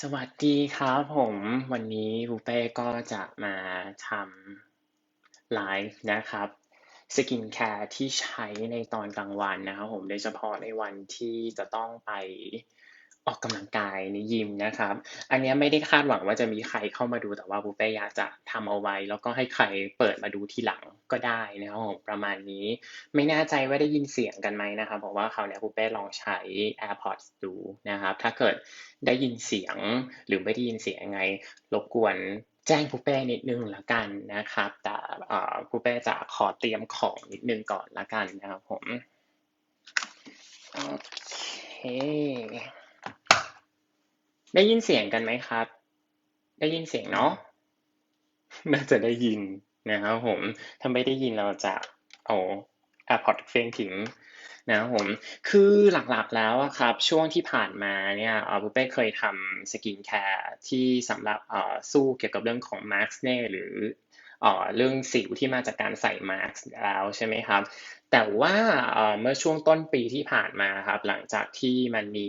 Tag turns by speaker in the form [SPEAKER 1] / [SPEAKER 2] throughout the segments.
[SPEAKER 1] สวัสดีครับผม วันนี้บูเป้ก็จะมาทำไลฟ์นะครับสกินแคร์ที่ใช้ในตอนกลางวันนะครับผมโดยเฉพาะในวันที่จะต้องไป ออกกำลังกายในยิมนะครับ อันนี้ไม่ได้คาดหวังว่าจะมีใครเข้ามาดูแต่ว่าบุเป้อยากจะทำเอาไว้ แล้วก็ให้ใครเปิดมาดูทีหลังก็ได้นะครับผมประมาณนี้ ไม่แน่ใจว่าได้ยินเสียงกันไหมนะครับเพราะว่าคราวนี้บุเป้ลองใช้ AirPods ดูนะครับ ถ้าเกิดได้ยินเสียงหรือไม่ได้ยินเสียงยังไง รบกวนแจ้งปูเป้นิดนึงละกันนะครับ แต่ปูเป้จะขอเตรียมของนิดนึงก่อนละกันนะครับผม โอเค ได้ยินเสียงกันไหมครับ ได้ยินเสียงเนาะ น่าจะได้ยินนะครับผม ถ้าไม่ได้ยินเราจะเอา AirPods เฟียงทิ้งนะครับผม คือหลักๆแล้วครับ ช่วงที่ผ่านมาเนี่ยบุเป้เคยทำสกินแคร์ที่สำหรับสู้เกี่ยวกับเรื่องของมาร์กเน่หรือเรื่องสิวที่มาจากการใส่มาร์กแล้วใช่ไหมครับ แต่ว่าเมื่อช่วงต้นปีที่ผ่านมาครับ หลังจากที่มันมี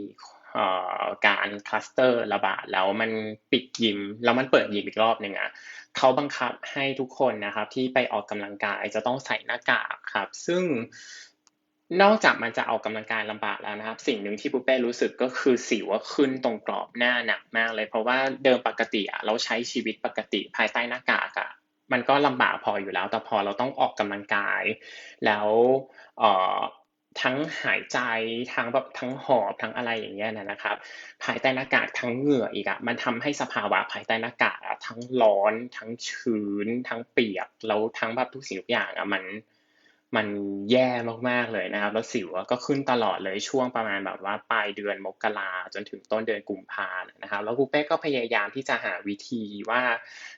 [SPEAKER 1] การคลัสเตอร์ระบาดแล้วมันปิดยิมแล้วมันเปิดยิมอีกรอบหนึ่งอะเขาบังคับให้ทุกคนนะครับที่ไปออกกำลังกายจะต้องใส่หน้ากากครับ ซึ่งนอกจากมันจะออกกำลังกายลำบากแล้วนะครับ สิ่งหนึ่งที่ปุ๊เป้รู้สึกก็คือสิวขึ้นตรงกรอบหน้าหนักมากเลย เพราะว่าเดิมปกติอะเราใช้ชีวิตปกติภายใต้หน้ากากอะมันก็ลำบากพออยู่แล้ว แต่พอเราต้องออกกำลังกาย แล้วเออ ทั้งหายใจทั้งแบบทั้งหอบทั้งอะไรอย่างเงี้ยนะครับ ภายใต้หน้ากากทั้งเหงื่ออีกอะมันทำให้สภาวะภายใต้หน้ากากทั้งร้อน ทั้งชื้น ทั้งเปียกแล้วทั้งแบบทุกสิ่งทุกอย่างอะมันมันแย่มากๆเลยนะครับ แล้วสิวก็ขึ้นตลอดเลยช่วงประมาณแบบว่าปลายเดือนมกราจนถึงต้นเดือนกุมภานะครับ แล้วกูเป้ก็พยายามที่จะหาวิธีว่า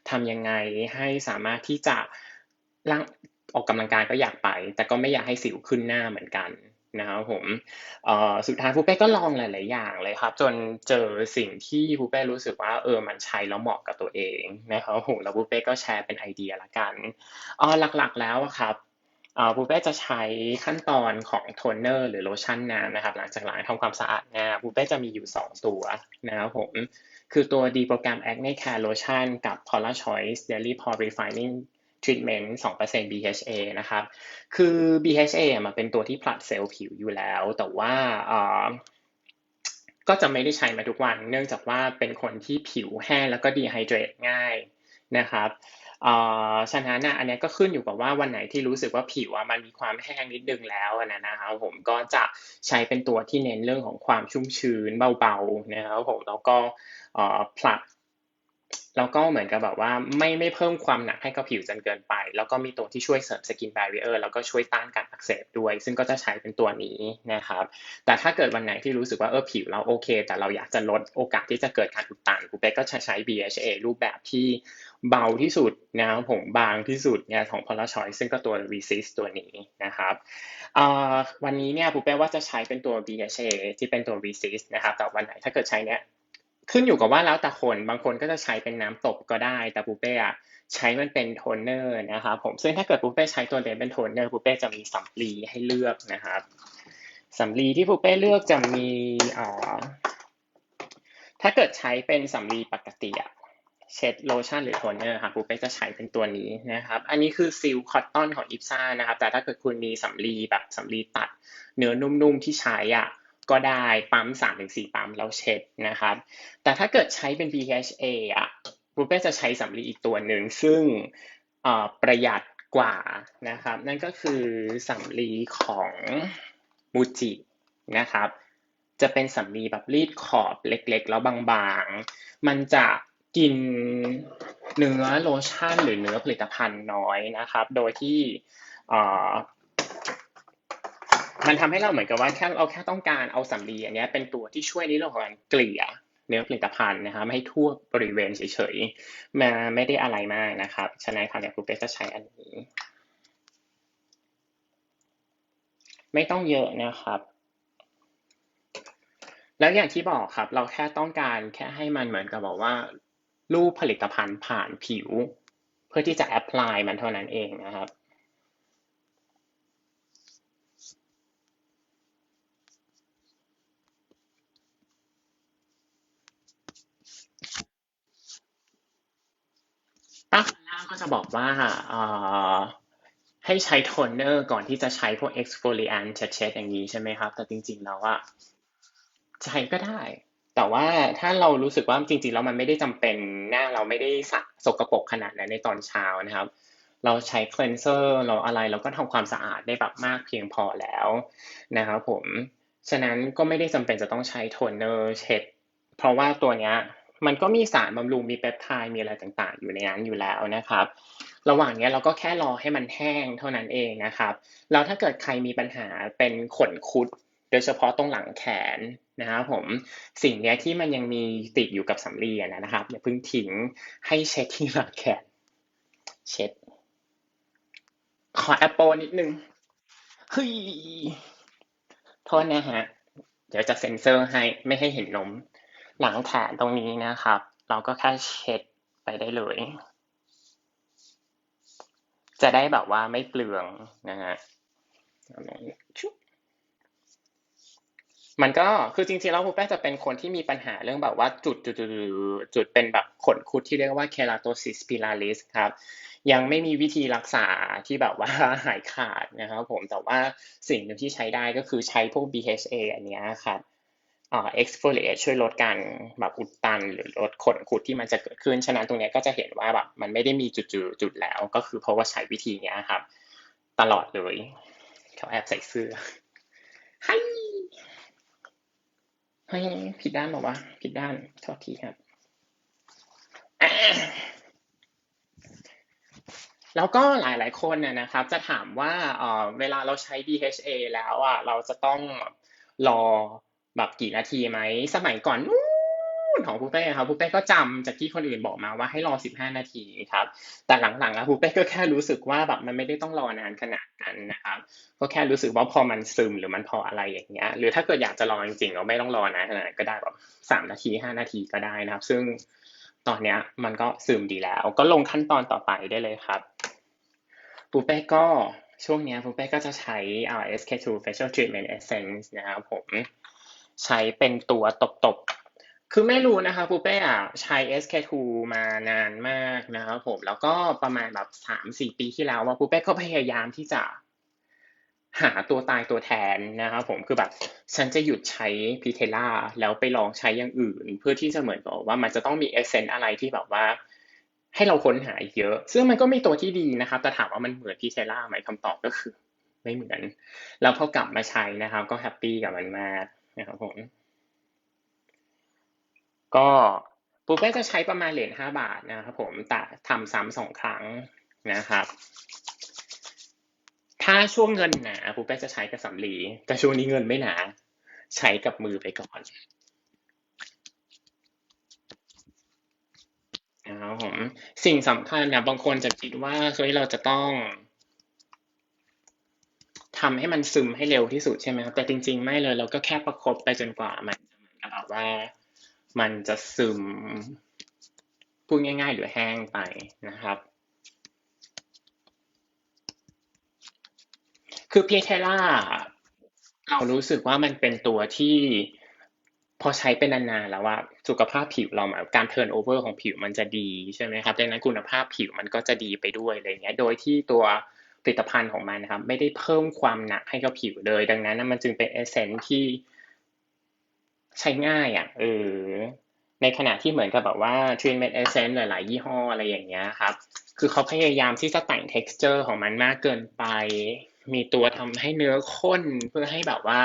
[SPEAKER 1] ทำยังไงให้สามารถที่จะ ออกกำลังกายก็อยากไป แต่ก็ไม่อยากให้สิวขึ้นหน้าเหมือนกันนะครับผมสุดท้ายฟูเป้ก็ลองหลาย ๆ อย่างเลยครับ จนเจอสิ่งที่ฟูเป้รู้สึกว่าเออมันใช้แล้วเหมาะกับตัวเองนะครับผมแล้วฟูเป้ก็แชร์เป็นไอเดียละกันหลัก ๆ แล้วครับบูเป้จะใช้ขั้นตอนของโทนเนอร์หรือโลชั่นน้ำนะครับ หลังจากล้างทำความสะอาดหน้าบูเป้จะมีอยู่ 2 ตัวนะครับผม คือตัวดีโปรแกรม Acne Care Lotion กับ Paula Choice Daily Pore Refining Treatment 2% BHA นะครับ คือ BHA มันเป็นตัวที่ผลัดเซลล์ผิวอยู่แล้ว แต่ว่าก็จะไม่ได้ใช้มาทุกวัน เนื่องจากว่าเป็นคนที่ผิวแห้งแล้วก็ดีไฮเดรตง่ายนะครับฉะนั้นอันนี้ก็ขึ้นอยู่กับว่าวันไหนที่รู้สึกว่าผิวมันมีความแห้งนิดนึงแล้วนะครับผมก็จะใช้เป็นตัวที่เน้นเรื่องของความชุ่มชื้นเบาๆนะครับผมแล้วก็ผลัด แล้วก็เหมือนกับแบบว่าไม่ไม่เพิ่มความหนักให้กับผิวจนเกินไป แล้วก็มีตัวที่ช่วยเสริมสกินแบรีเออร์แล้วก็ช่วยต้านการอักเสบด้วย ซึ่งก็จะใช้เป็นตัวนี้นะครับ แต่ถ้าเกิดวันไหนที่รู้สึกว่าเออผิวเราโอเค แต่เราอยากจะลดโอกาสที่จะเกิดการอุดตันกูเป๊กก็จะใช้ BHA รูปแบบที่เบาที่สุดนะผมบางที่สุดเนี่ยของ p o l a r Choice ซึ่งก็ตัว Resist ตัวนี้นะครับวันนี้เนี่ยปูเป้ว่าจะใช้เป็นตัว BHA ที่เป็นตัว Resist นะครับแต่วันไหนถ้าเกิดใช้เนี้ย ขึ้นอยู่กับว่าแล้วแต่คนบางคนก็จะใช้เป็นน้ำตบก็ได้ แต่ปูเป้อะใช้มันเป็นโทนเนอร์นะครับผมซึ่งถ้าเกิดปูเป้ใช้ตัวเดนเป็นโทนเนอร์ปูเป้จะมีสำลีให้เลือกนะครับสำลีที่ปูเป้เลือกจะมีอ่าถ้าเกิดใช้เป็นสำลีปกติอะเช็ดโลชั่นหรือโทนเนอร์ครับปูเป้จะใช้เป็นตัวนี้นะครับ อันนี้คือซิลคอตตอนของอิฟซ่านะครับ แต่ถ้าเกิดคุณมีสำลีแบบสำลีตัดเนื้อนุ่มๆที่ใช้อะ ก็ได้ปั๊ม 3-4 ปั๊มแล้วเช็ดนะครับ แต่ถ้าเกิดใช้เป็น BHA อะบูเป้จะใช้สำลีอีกตัวหนึ่งซึ่งประหยัดกว่านะครับ นั่นก็คือสำลีของมูจินะครับ จะเป็นสำลีแบบรีดขอบเล็กๆ แล้วบางๆ มันจะกินเนื้อโลชั่นหรือเนื้อผลิตภัณฑ์น้อยนะครับ โดยที่ มันทำให้เราเหมือนกับว่าแค่เราแค่ต้องการเอาสำลีอันนี้เป็นตัวที่ช่วยในเรื่องของการเกลี่ยเนื้อผลิตภัณฑ์นะครับให้ทั่วบริเวณเฉยๆมาไม่ได้อะไรมากนะครับฉะนั้นค่ะเนี่ยครูเปจะใช้อันนี้ ไม่ต้องเยอะนะครับแล้วอย่างที่บอกครับ เราแค่ต้องการแค่ให้มันเหมือนกับบอกว่า รูปผลิตภัณฑ์ผ่านผิว เพื่อที่จะแอพพลายมันเท่านั้นเองนะครับ ถ้าข้างล่างก็จะบอกว่าให้ใช้โทนเนอร์ก่อนที่จะใช้พวก exfoliant เช็ดๆอย่างนี้ใช่ไหมครับ แต่จริงๆแล้วอะใช้ก็ได้ แต่ว่าถ้าเรารู้สึกว่าจริงๆแล้วมันไม่ได้จำเป็นหน้าเราไม่ได้สะสกปรกขนาดนั้นในตอนเช้านะครับ เราใช้ cleanser เราอะไรเราก็ทำความสะอาดได้แบบมากเพียงพอแล้วนะครับผม ฉะนั้นก็ไม่ได้จำเป็นจะต้องใช้โทนเนอร์เช็ด เพราะว่าตัวเนี้ย มันก็มีสารบำรุงมีเปปไทด์มีอะไรต่างๆ อยู่ในนั้นอยู่แล้วนะครับ ระหว่างนี้เราก็แค่รอให้มันแห้งเท่านั้นเองนะครับแล้วถ้าเกิดใครมีปัญหาเป็นขนคุด โดยเฉพาะตรงหลังแขนนะครับผมสิ่งนี้ที่มันยังมีติดอยู่กับสำลีนะครับอย่าเพิ่งทิ้งให้เช็ดที่หลังแขนเช็ดขอแอปเปิลนิดนึงเฮ้ยโทษนะฮะเดี๋ยวจะเซ็นเซอร์ให้ไม่ให้เห็นนม หลังแขนตรงนี้นะครับ เราก็แค่เช็ดไปได้เลย จะได้แบบว่าไม่เปลืองนะฮะชุบมันก็คือจริงๆแล้วครูแป้งจะเป็นคนที่มีปัญหาเรื่องแบบว่าจุดจุดจุดจุดเป็นแบบขนคุดที่เรียกว่า keratosis pilaris ครับ ยังไม่มีวิธีรักษาที่แบบว่าหายขาดนะครับผมแต่ว่าสิ่งหนึ่งที่ใช้ได้ก็คือใช้พวก BHA อันเนี้ยครับ เอ่า exfoliate ช่วยลดการแบบอุดตัน หรือลดขนคุดที่มันจะเกิดขึ้น ฉะนั้นตรงนี้ก็จะเห็นว่าแบบมันไม่ได้มีจุดจุดจุดแล้ว ก็คือเพราะว่าใช้วิธีเนี้ยครับ ตลอดเลยเขาแอบใส่เสื้อไฮเฮ้ยผิดด้านบอกว่าผิดด้านโทษทีครับแล้วก็หลาย ๆ คนน่ะนะครับ จะถามว่าเอ่อเวลาเราใช้ BHA แล้วอะเราจะต้องรอ แบบกี่นาทีไหม สมัยก่อนนู้นของปูเป้ครับปูเป้ก็จำจากที่คนอื่นบอกมาว่าให้รอ 15 นาทีครับ แต่หลังๆแล้วปูเป้ก็แค่รู้สึกว่าแบบมันไม่ได้ต้องรอนานขนาดนั้นนะครับ ก็แค่รู้สึกว่าพอมันซึมหรือมันพออะไรอย่างเงี้ย หรือถ้าเกิดอยากจะรอจริงๆเราไม่ต้องรอนานขนาดก็ได้แบบสามนาทีห้านาทีก็ได้นะครับ ซึ่งตอนเนี้ยมันก็ซึมดีแล้ว ก็ลงขั้นตอนต่อไปได้เลยครับปูเป้ก็ช่วงเนี้ยปูเป้ก็จะใช้อ่า SK2 Facial Treatment Essence นะครับผม ใช้เป็นตัวตบๆ คือไม่รู้นะคะปูเป้อะใช้ SK2 มานานมากนะครับผม แล้วก็ประมาณแบบสามสี่ปีที่แล้วว่าปูเป้ก็พยายามที่จะหาตัวตายตัวแทนนะครับผมคือแบบฉันจะหยุดใช้พีเทล่าแล้วไปลองใช้อย่างอื่น เพื่อที่จะเหมือนกับว่ามันจะต้องมีเอเซนต์อะไรที่แบบว่า ให้เราค้นหาเยอะ ซึ่งมันก็มีตัวที่ดีนะครับแต่ถามว่ามันเหมือนพีเทล่าไหมคำตอบก็คือ ไม่เหมือน แล้วพอกลับมาใช้นะครับ ก็แฮปปี้กับมันมาก นะครับผมก็ปูเป้จะใช้ประมาณเหรียญห้าบาทนะครับผมแต่ทำซ้ำสองครั้งนะครับ ถ้าช่วงเงินหนาปูเป้จะใช้กับสำลีแต่ช่วงนี้เงินไม่หนา ใช้กับมือไปก่อนนะครับผมสิ่งสำคัญนะบางคนจะคิดว่าเฮ้ยเราจะต้อง ทำให้มันซึมให้เร็วที่สุดใช่ไหมครับแต่จริง ๆ ไม่เลย เราก็แค่ประคบไปจนกว่ามันจะแบบว่ามันจะซึมพูดง่าย ๆ หรือแห้งไปนะครับ คือเพียเทล่าเรารู้สึกว่ามันเป็นตัวที่พอใช้เป็นนานๆแล้วว่าสุขภาพผิวเราแบบการเทิร์นโอเวอร์ของผิวมันจะดีใช่ไหมครับดังนั้นคุณภาพผิวมันก็จะดีไปด้วยอะไรเงี้ยโดยที่ตัว ผลิตภัณฑ์ของมันนะครับ ไม่ได้เพิ่มความหนักให้กับผิวเลย ดังนั้นมันจึงเป็นเอเซนที่ใช้ง่ายอะเออในขณะที่เหมือนกับแบบว่า treatment essence หลาย ๆ ยี่ห้ออะไรอย่างเงี้ยครับ คือเขาพยายามที่จะแต่ง texture ของมันมากเกินไป มีตัวทำให้เนื้อข้นเพื่อให้แบบว่า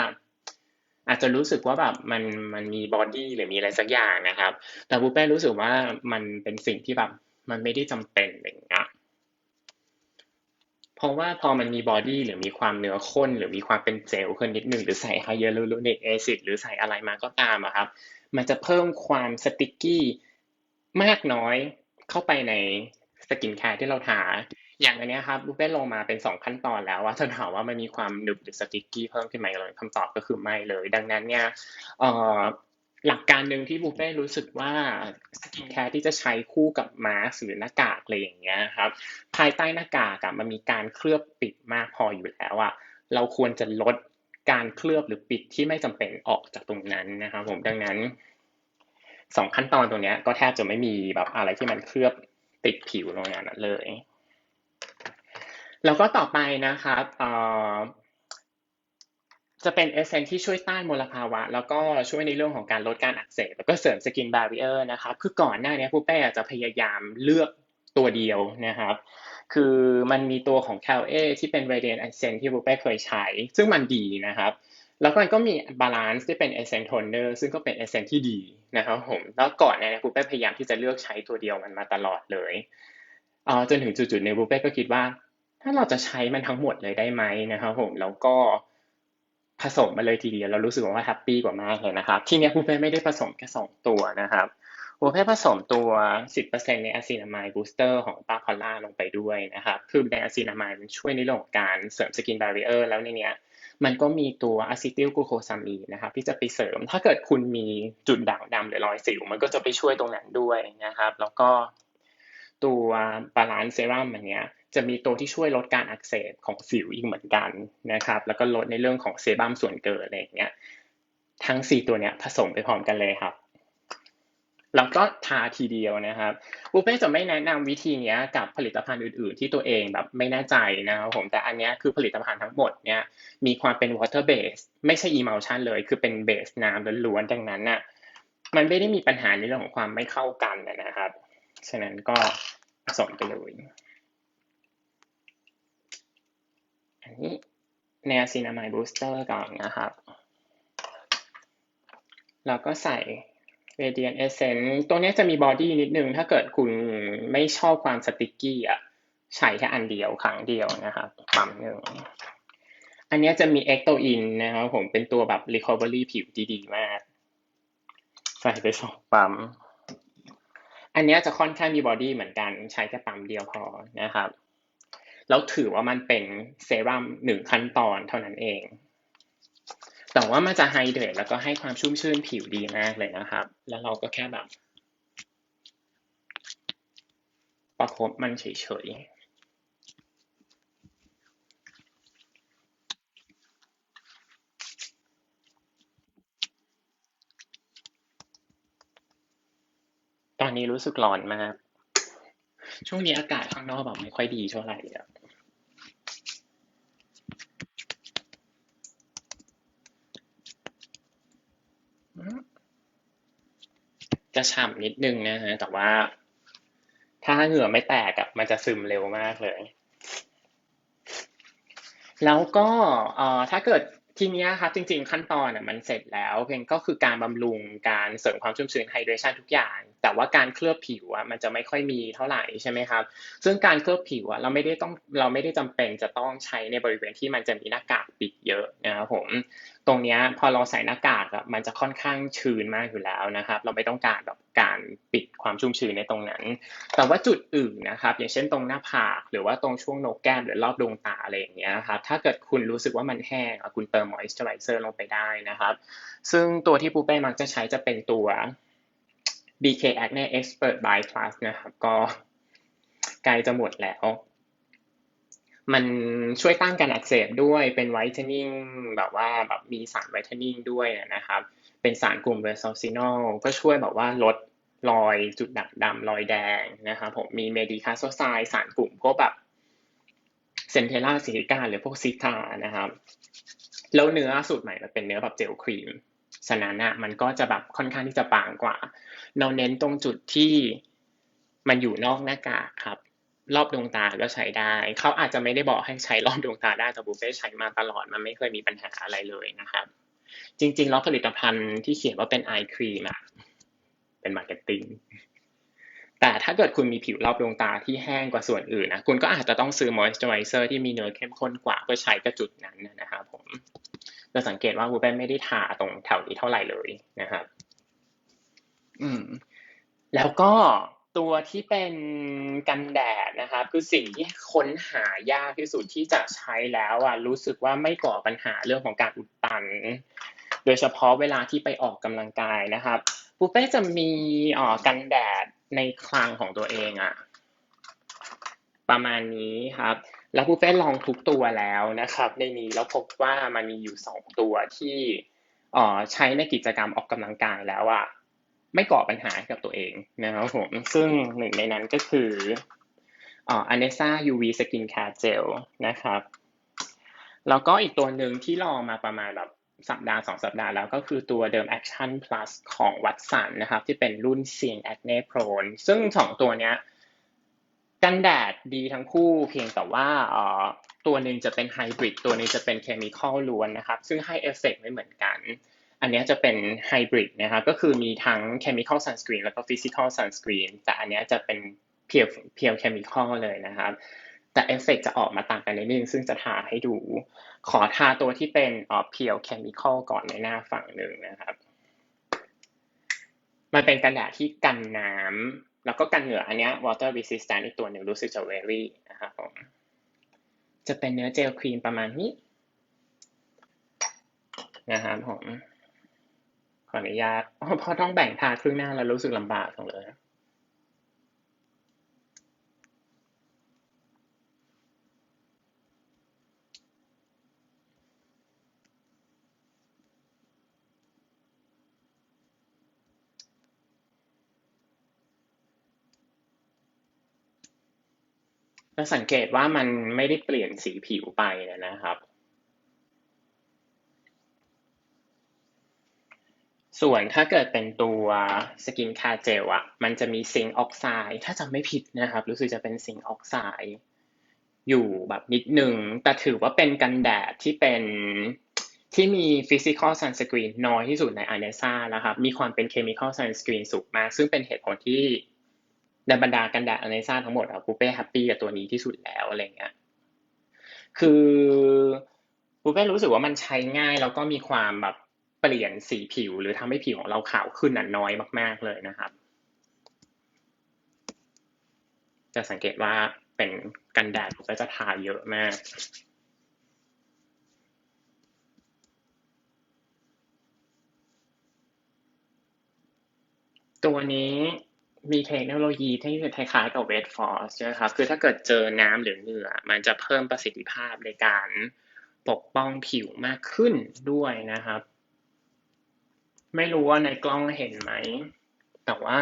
[SPEAKER 1] อาจจะรู้สึกว่าแบบมันมันมีบอดี้หรือมีอะไรสักอย่างนะครับ แต่บูเป้รู้สึกว่ามันเป็นสิ่งที่แบบมันไม่ได้จำเป็นอย่างเงี้ย เพราะว่าพอมันมีบอดี้หรือมีความเนื้อข้น หรือมีความเป็นเจลขึ้นนิดหนึ่งหรือใส่ไฮยาลูโรนิกแอซิดหรือใส่อะไรมาก็ตามอะครับ มันจะเพิ่มความสติกกี้มากน้อยเข้าไปในสกินแคร์ที่เราทาอย่างอันนี้ครับบูเป้ลงมาเป็นสองขั้นตอนแล้วว่าถ้าถามว่ามันมีความหนึบหรือสติกกี้เพิ่มขึ้นไหมเลยคำตอบก็คือไม่เลย ดังนั้นเนี่ย หลักการหนึ่งที่บูเป้รู้สึกว่าสกินแคร์ที่จะใช้คู่กับมาสก์หรือหน้ากากอะไรอย่างเงี้ยครับ ภายใต้หน้ากากอะมันมีการเคลือบปิดมากพออยู่แล้วอะเราควรจะลดการเคลือบหรือปิดที่ไม่จำเป็นออกจากตรงนั้นนะครับผมดังนั้นสองขั้นตอนตรงนี้ก็แทบจะไม่มีแบบอะไรที่มันเคลือบติดผิวตรงนั้นเลย แล้วก็ต่อไปนะครับเอ่อ จะเป็นเอเซนที่ช่วยต้านมลภาวะ แล้วก็ช่วยในเรื่องของการลดการอักเสบแล้วก็เสริมสกินบารีเออร์นะครับคือก่อนหน้านี้ผู้แป้จะพยายามเลือกตัวเดียวนะครับคือมันมีตัวของ c a l a ที่เป็น Radiant Accent ที่ผู้แป้เคยใช้ ซึ่งมันดีนะครับแล้วมันก็มีบาลานซ์ที่เป็น Essence Toner ซึ่งก็เป็น Essence ที่ดีนะครับผมแล้วก่อนเนี่ยผู้แป้พยายามที่จะเลือกใช้ตัวเดียวมันมาตลอดเลยเออจนถึงจุดๆในผู้แป้ก็คิดว่า ถ้าเราจะใช้มันทั้งหมดเลยได้ไหมนะครับผมแล้วก็ ผสมมาเลยทีเดียวเรารู้สึกว่าแฮปปี้กว่ามากเลยนะครับ ที่นี้ผู้แป้ไม่ได้ผสมแค่สองตัวนะครับผู้แป้ผสมตัว 10%ในอะซินามายบูสเตอร์ของปาพอลล่าลงไปด้วยนะครับ คือในอะซินามายมันช่วยในเรื่องของการเสริมสกินบารีเออร์แล้วในเนี้ยมันก็มีตัวอะซิติลกลูโคซามีนนะครับที่จะไปเสริมถ้าเกิดคุณมีจุดด่างดำหรือรอยสิว มันก็จะไปช่วยตรงนั้นด้วยนะครับ แล้วก็ตัวบาลานซ์เซรั่มอันเนี้ย จะมีตัวที่ช่วยลดการอักเสบของสิวอีกเหมือนกันนะครับ แล้วก็ลดในเรื่องของเซบัมส่วนเกินอะไรอย่างเงี้ย ทั้ง 4 ตัวเนี้ยผสมไปพร้อมกันเลยครับแล้วก็ทาทีเดียวนะครับบุฟเฟ่จะไม่แนะนำวิธีนี้กับผลิตภัณฑ์อื่น ๆ ที่ตัวเองแบบไม่แน่ใจนะครับผม แต่อันนี้คือผลิตภัณฑ์ทั้งหมดเนี่ยมีความเป็น water base ไม่ใช่ emulsion เลย คือเป็นเบสน้ำล้วนๆ ดังนั้นน่ะ มันไม่ได้มีปัญหาในเรื่องของความไม่เข้ากันนะครับ ฉะนั้นก็ผสมไปเลย อันนี้ แนวซีนามายบูสเตอร์ก่อนนะครับ แล้วก็ใส่ Radiant Essence ตัวนี้จะมีบอดี้นิดนึง ถ้าเกิดคุณไม่ชอบความสติกกี้อะ ใช้แค่อันเดียวครั้งเดียวนะครับปั๊มหนึ่ง อันนี้จะมี e c t o i n นะครับผมเป็นตัวแบบ recovery ผิวดีๆ มาก ใส่ไปสองปั๊ม อันนี้จะค่อนข้างมีบอดี้เหมือนกัน ใช้แค่ปั๊มเดียวพอนะครับ แล้วถือว่ามันเป็นเซรั่มหนึ่งขั้นตอนเท่านั้นเอง แต่ว่ามันจะไฮเดรตแล้วก็ให้ความชุ่มชื่นผิวดีมากเลยนะครับ แล้วเราก็แค่แบบประคบมันเฉยๆตอนนี้รู้สึกร้อนมาก ช่วงนี้อากาศข้างนอกแบบไม่ค่อยดีเท่าไหร่ จะฉ่ำนิดนึงนะฮะแต่ว่า ถ้าเหงื่อไม่แตกอะมันจะซึมเร็วมากเลย แล้วก็เอ่อถ้าเกิดทีนี้ครับจริง ๆ ขั้นตอนอะมันเสร็จแล้วเพียงก็คือการบำรุงการเสริมความชุ่มชื้นไฮเดรชันทุกอย่าง แต่ว่าการเคลือบผิวอะมันจะไม่ค่อยมีเท่าไหร่ใช่ไหมครับ ซึ่งการเคลือบผิวอะเราไม่ได้ต้องเราไม่ได้จำเป็นจะต้องใช้ในบริเวณที่มันจะมีหน้ากากปิดเยอะนะครับผมตรงนี้พอเราใส่หน้ากากอะมันจะค่อนข้างชื้นมากอยู่แล้วนะครับ เราไม่ต้องการแบบการปิดความชุ่มชื้นในตรงนั้น แต่ว่าจุดอื่นนะครับ อย่างเช่นตรงหน้าผากหรือว่าตรงช่วงโหนกแก้มหรือรอบดวงตาอะไรอย่างเงี้ยนะครับถ้าเกิดคุณรู้สึกว่ามันแห้งคุณเติมมอยส์เจอไรเซอร์ลงไปได้นะครับ ซึ่งตัวที่ปูเป้มักจะใช้จะเป็นตัว BK Acne Expert by Plus นะครับ ก็ใกล้จะหมดแล้ว มันช่วยต้านการอักเสบด้วยเป็นไวท์เทนนิ่งแบบว่าแบบมีสารไวท์เทนนิ่งด้วยนะครับ เป็นสารกลุ่มเวสซินอลก็ช่วยแบบว่าลดรอยจุดด่างดำรอยแดงนะครับผมมีเมดิคาโซไซสารกลุ่มพวกแบบเซนเทล่าซิลิกาหรือพวกซิตานะครับ แล้วเนื้อสูตรใหม่มันเป็นเนื้อแบบเจลครีมฉะนั้นอะมันก็จะแบบค่อนข้างที่จะบางกว่า เราเน้นตรงจุดที่มันอยู่นอกหน้ากากครับ รอบดวงตาก็ใช้ได้ เขาอาจจะไม่ได้บอกให้ใช้รอบดวงตาได้แต่บุฟเฟ่ใช้มาตลอดมันไม่เคยมีปัญหาอะไรเลยนะครับ จริงๆแล้วผลิตภัณฑ์ที่เขียนว่าเป็นไอครีมอะเป็นมาร์เก็ตติ้งแต่ถ้าเกิดคุณมีผิวรอบดวงตาที่แห้งกว่าส่วนอื่นนะคุณก็อาจจะต้องซื้อมอยส์เจอไรเซอร์ที่มีเนื้อเข้มข้นกว่าเพื่อใช้กับจุดนั้นนะครับผมจะสังเกตว่าบูเป้ไม่ได้ทาตรงแถวนี้เท่าไหร่เลยนะครับ อืม แล้วก็ ตัวที่เป็นกันแดดนะครับคือสิ่งที่ค้นหายากที่สุดที่จะใช้แล้วอะรู้สึกว่าไม่ก่อปัญหาเรื่องของการอุดตัน โดยเฉพาะเวลาที่ไปออกกำลังกายนะครับปูเป้จะมีอ่อกันแดดในคลังของตัวเองอะประมาณนี้ครับ แล้วปูเป้ลองทุกตัวแล้วนะครับ ในนี้แล้วพบว่ามันมีอยู่สองตัวที่อ่อใช้ในกิจกรรมออกกำลังกายแล้วอะ ไม่ก่อปัญหาให้กับตัวเองนะครับผมซึ่งหนึ่งในนั้นก็คืออ่า Anessa UV Skin Care Gel นะครับแล้วก็อีกตัวหนึ่งที่ลองมาประมาณแบบสัปดาห์สองสัปดาห์แล้วก็คือตัวเดิม Action Plus ของวัตสันนะครับที่เป็นรุ่น Sim Acne Prone ซึ่งสองตัวเนี้ยกันแดดดีทั้งคู่เพียงแต่ว่าตัวหนึ่งจะเป็นไฮบริดตัวนึงจะเป็นเคมีคอลล้วนนะครับซึ่งให้เอฟเฟกไม่เหมือนกัน อันนี้จะเป็นไฮบริดนะครับก็คือมีทั้ง chemical sunscreen แล้วก็ physical sunscreen แต่อันนี้จะเป็นเพียวเพียว chemical เลยนะครับแต่เอฟเฟกจะออกมาต่างกันนิดนึงซึ่งจะทาให้ดู ขอทาตัวที่เป็นเอ่อเพียว chemical ก่อนในหน้าฝั่งหนึ่งนะครับ มันเป็นกันแดดที่กันน้ำแล้วก็กันเหงื่ออันนี้ water resistant อีกตัวหนึ่งรู้สึกจะ very นะครับผมจะเป็นเนื้อเจลครีมประมาณนี้นะครับผม ขออนุญาตอ๋อเพราะต้องแบ่งทาครึ่งหน้าแล้วรู้สึกลำบากจังเลยจะสังเกตว่ามันไม่ได้เปลี่ยนสีผิวไปนะครับ ส่วนถ้าเกิดเป็นตัวสกินคาเจลอะมันจะมีซิงค์ออกไซด์ถ้าจำไม่ผิดนะครับรู้สึกจะเป็นซิงค์ออกไซด์อยู่แบบนิดหนึ่งแต่ถือว่าเป็นกันแดดที่เป็นที่มี physical sunscreen น้อยที่สุดใน a n e s a นะครับ มีความเป็น chemical sunscreen สูงมาก ซึ่งเป็นเหตุผลที่ในบรรดากันแดด a n e s a ทั้งหมดอะปูเป้แฮปปี้กับตัวนี้ที่สุดแล้วอะไรเงี้ยคือปูเป้รู้สึกว่ามันใช้ง่ายแล้วก็มีความแบบ เปลี่ยนสีผิว หรือทำให้ผิวของเราขาวขึ้นน,น้อยมาก ๆเลยนะครับ จะสังเกตว่าเป็นกันแดดผมก็จะทาเยอะมากตัวนี้มีเทคโนโลยีที่คล้ายๆกับ Wet Force นะครับ คือถ้าเกิดเจอน้ำหรือเหงื่อ มันจะเพิ่มประสิทธิภาพในการปกป้องผิวมากขึ้นด้วยนะครับ ไม่รู้ว่าในกล้องเห็นไหม แต่ว่า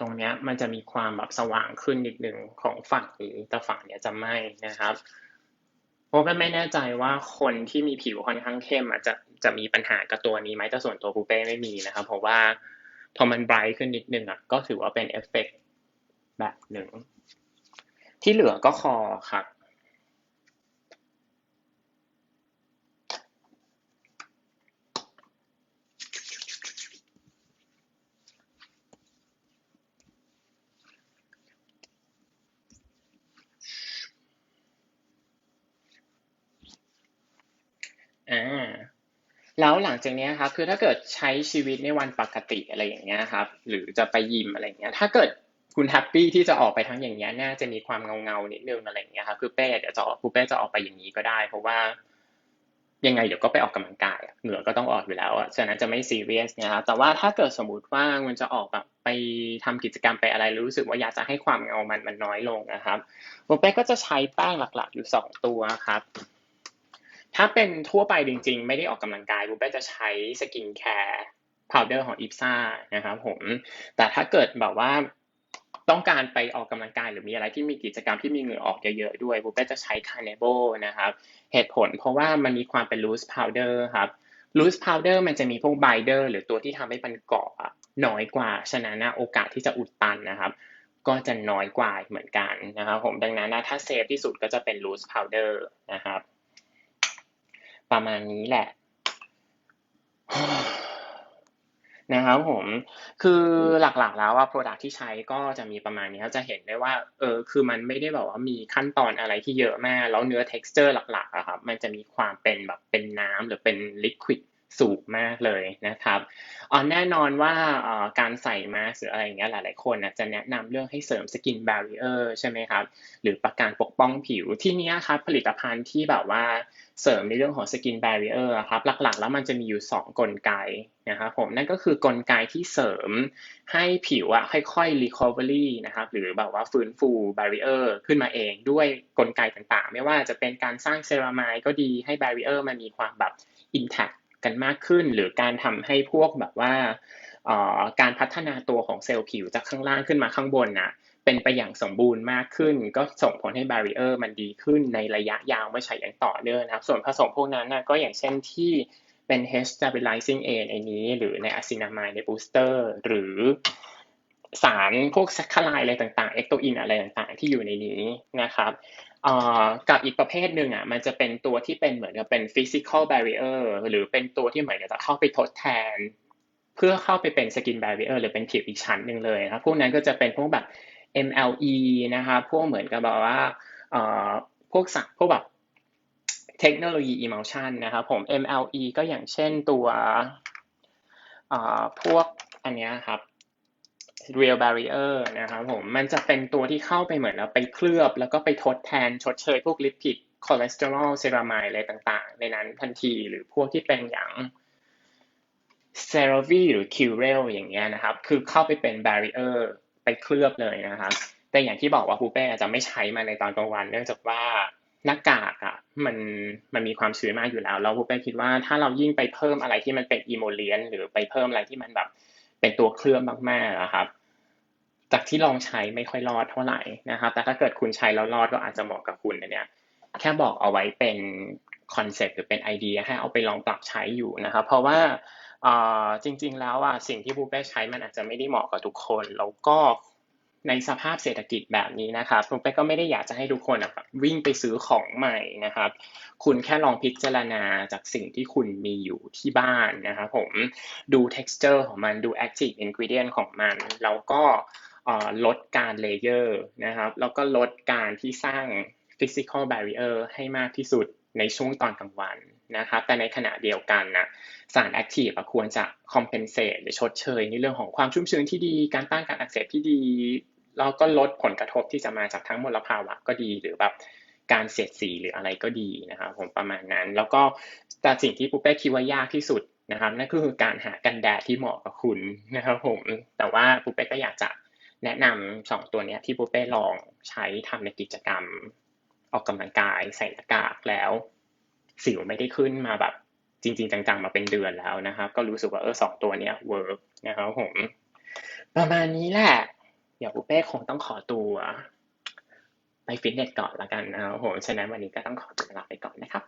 [SPEAKER 1] ตรงเนี้ยมันจะมีความแบบสว่างขึ้นนิดนึงของฝั่งนี้แต่ฝั่งเนี้ยจะไม่นะครับเพราะว่าไม่แน่ใจว่าคนที่มีผิวค่อนข้างเข้มอาจจะจะมีปัญหากับตัวนี้ไหมแต่ส่วนตัวปูเป้ไม่มีนะครับ เพราะว่าพอมันไบรท์ขึ้นนิดนึงอะก็ถือว่าเป็นเอฟเฟกต์แบบหนึ่งที่เหลือก็คอครับ อ่าแล้วหลังจากเนี้ยครับคือถ้าเกิดใช้ชีวิตในวันปกติอะไรอย่างเงี้ยครับ หรือจะไปยิมอะไรอย่างเงี้ย ถ้าเกิดคุณแฮปปี้ที่จะออกไปทั้งอย่างเงี้ยน่าจะมีความเงาเงาๆนิดนึงอะไรอย่างเงี้ยครับคือเป้เดี๋ยวจะออกคุณเป้จะออกไปอย่างนี้ก็ได้ เพราะว่า ยังไงเดี๋ยวก็ไปออกกำลังกายอะเหงื่อก็ต้องออกอยู่แล้วอะฉะนั้นจะไม่ซีเรียสนะครับแต่ว่าถ้าเกิดสมมติว่ามันจะออกแบบไปทำกิจกรรมไปอะไรรู้สึกว่าอยากจะให้ความเงามันมันน้อยลงนะครับผมเป้ก็จะใช้แป้งหลักๆอยู่สองตัวครับ ถ้าเป็นทั่วไปจริงๆ ไม่ได้ออกกำลังกายบุ๊กจะใช้สกินแคร์พาวเดอร์ของอิฟซ่านะครับผม แต่ถ้าเกิดแบบว่าต้องการไปออกกำลังกายหรือมีอะไรที่มีกิจกรรมที่มีเหงื่อออกเยอะๆด้วยบุ๊กจะใช้คาร์เนโบนะครับ เหตุผลเพราะว่ามันมีความเป็น loose powder ครับ loose powder มันจะมีพวก binder หรือตัวที่ทำให้มันเกาะน้อยกว่า ฉะนั้นโอกาสที่จะอุดตันนะครับก็จะน้อยกว่าเหมือนกันนะครับผมดังนั้นถ้าเซฟที่สุดก็จะเป็น loose powder นะครับ ประมาณนี้แหละนะครับผม คือหลักๆแล้วว่า product ที่ใช้ก็จะมีประมาณนี้ครับจะเห็นได้ว่า เออ คือมันไม่ได้แบบว่ามีขั้นตอนอะไรที่เยอะมาก แล้วเนื้อ texture หลักๆอะครับ มันจะมีความเป็นแบบเป็นน้ำหรือเป็น liquid สูงมากเลยนะครับอ๋อแน่นอนว่าการใส่มาสหรืออะไรอย่างเงี้ยหลายๆคนจะแนะนำเรื่องให้เสริม skin barrier ใช่ไหมครับหรือประการปกป้องผิวที่นี้ครับผลิตภัณฑ์ที่แบบว่าเสริมในเรื่องของ skin barrier อะครับหลักๆ แล้วมันจะมีอยู่ 2 กลไกนะครับผมนั่นก็คือกลไกที่เสริมให้ผิวอะค่อยๆ recovery นะครับหรือแบบว่าฟื้นฟู barrier ขึ้นมาเองด้วยกลไกต่างๆ ไม่ว่าจะเป็นการสร้างเซรามายก็ดีให้ barrier มันมีความแบบ intact กันมากขึ้น หรือการทำให้พวกแบบว่าการพัฒนาตัวของเซลล์ผิวจากข้างล่างขึ้นมาข้างบนนะเป็นไปอย่างสมบูรณ์มากขึ้น ก็ส่งผลให้บาริเออร์มันดีขึ้นในระยะยาวเมื่อใช้อย่างต่อเนื่องนะครับ ส่วนผสมพวกนั้นนะก็อย่างเช่นที่เป็น H stabilizing A ในนี้ หรือในอะซินามายในบูสเตอร์หรือสารพวกซัคคาไลอะไรต่างๆ เอ็กโตอินอะไรต่างๆ ที่อยู่ในนี้นะครับ กับอีกประเภทหนึ่งอะมันจะเป็นตัวที่เป็นเหมือนกับเป็น physical barrier หรือเป็นตัวที่เหมือนกับจะเข้าไปทดแทน เพื่อเข้าไปเป็น skin barrier หรือเป็นผิวอีกชั้นหนึ่งเลยนะพวกนั้นก็จะเป็นพวกแบบ MLE นะครับพวกเหมือนกับแบบว่าพวกสักพวกแบบเทคโนโลยี emulsion นะครับผม MLE ก็อย่างเช่นตัวพวกอันนี้ครับ real barrier นะครับผมมันจะเป็นตัวที่เข้าไปเหมือนแล้วไปเคลือบ แล้วก็ไปทดแทนชดเชยพวกลิปิดคอเลสเตอรอลเซรามายอะไรต่างๆ ในนั้นทันทีหรือพวกที่เป็นอย่างเซรวีหรือคิวเรลอย่างเงี้ยนะครับ คือเข้าไปเป็น barrier ไปเคลือบเลยนะครับ แต่อย่างที่บอกว่าคูเป้อาจจะไม่ใช้มาในตอนกลางวัน เนื่องจากว่าหน้ากากอะมันมันมีความชื้นมากอยู่แล้ว แล้วคูเป้คิดว่าถ้าเรายิ่งไปเพิ่มอะไรที่มันเป็นอีโมเลียนหรือไปเพิ่มอะไรที่มันแบบ เป็นตัวเคลือบมากๆนะครับ จากที่ลองใช้ไม่ค่อยรอดเท่าไหร่นะครับ แต่ถ้าเกิดคุณใช้แล้วรอดก็อาจจะเหมาะกับคุณเนี่ย แค่บอกเอาไว้เป็นคอนเซ็ปต์หรือเป็นไอเดียให้เอาไปลองปรับใช้อยู่นะครับ เพราะว่าจริงๆแล้วอะสิ่งที่บูเป้ใช้มันอาจจะไม่ได้เหมาะกับทุกคน แล้วก็ ในสภาพเศรษฐกิจแบบนี้นะครับบูเป้ก็ไม่ได้อยากจะให้ทุกคนแบบวิ่งไปซื้อของใหม่นะครับ คุณแค่ลองพิจารณาจากสิ่งที่คุณมีอยู่ที่บ้านนะครับผมดู texture ของมันดู active ingredient ของมัน แล้วก็ลดการเลเยอร์นะครับ แล้วก็ลดการที่สร้าง physical barrier ให้มากที่สุดในช่วงตอนกลางวันนะครับ แต่ในขณะเดียวกันนะสารแอคทีฟควรจะคอมเพนเซตหรือชดเชย ในเรื่องของความชุ่มชื้นที่ดี การต้านการอักเสบที่ดี แล้วก็ลดผลกระทบที่จะมาจากทั้งมลภาวะก็ดีหรือแบบการเสียดสีหรืออะไรก็ดีนะครับผมประมาณนั้น แล้วก็แต่สิ่งที่ปุ๊เป้คิดว่ายากที่สุดนะครับนั่นก็คือการหากันแดดที่เหมาะกับคุณนะครับผมแต่ว่าปุ๊เป้ก็อยากจะแนะนำสองตัวนี้ที่ปุ๊เป้ลองใช้ทำในกิจกรรม ออกกำลังกายใส่หน้ากากแล้ว สิวไม่ได้ขึ้นมาแบบจริง ๆ จังๆ มาเป็นเดือนแล้วนะครับ ก็รู้สึกว่าเออสองตัวเนี้ยเวิร์กนะครับผมประมาณนี้แหละ เดี๋ยวอุเป้คงต้องขอตัวไปฟิตเนสก่อนละกันนะครับผมฉะนั้นวันนี้ก็ต้องขอตัวลาไปก่อนนะครับ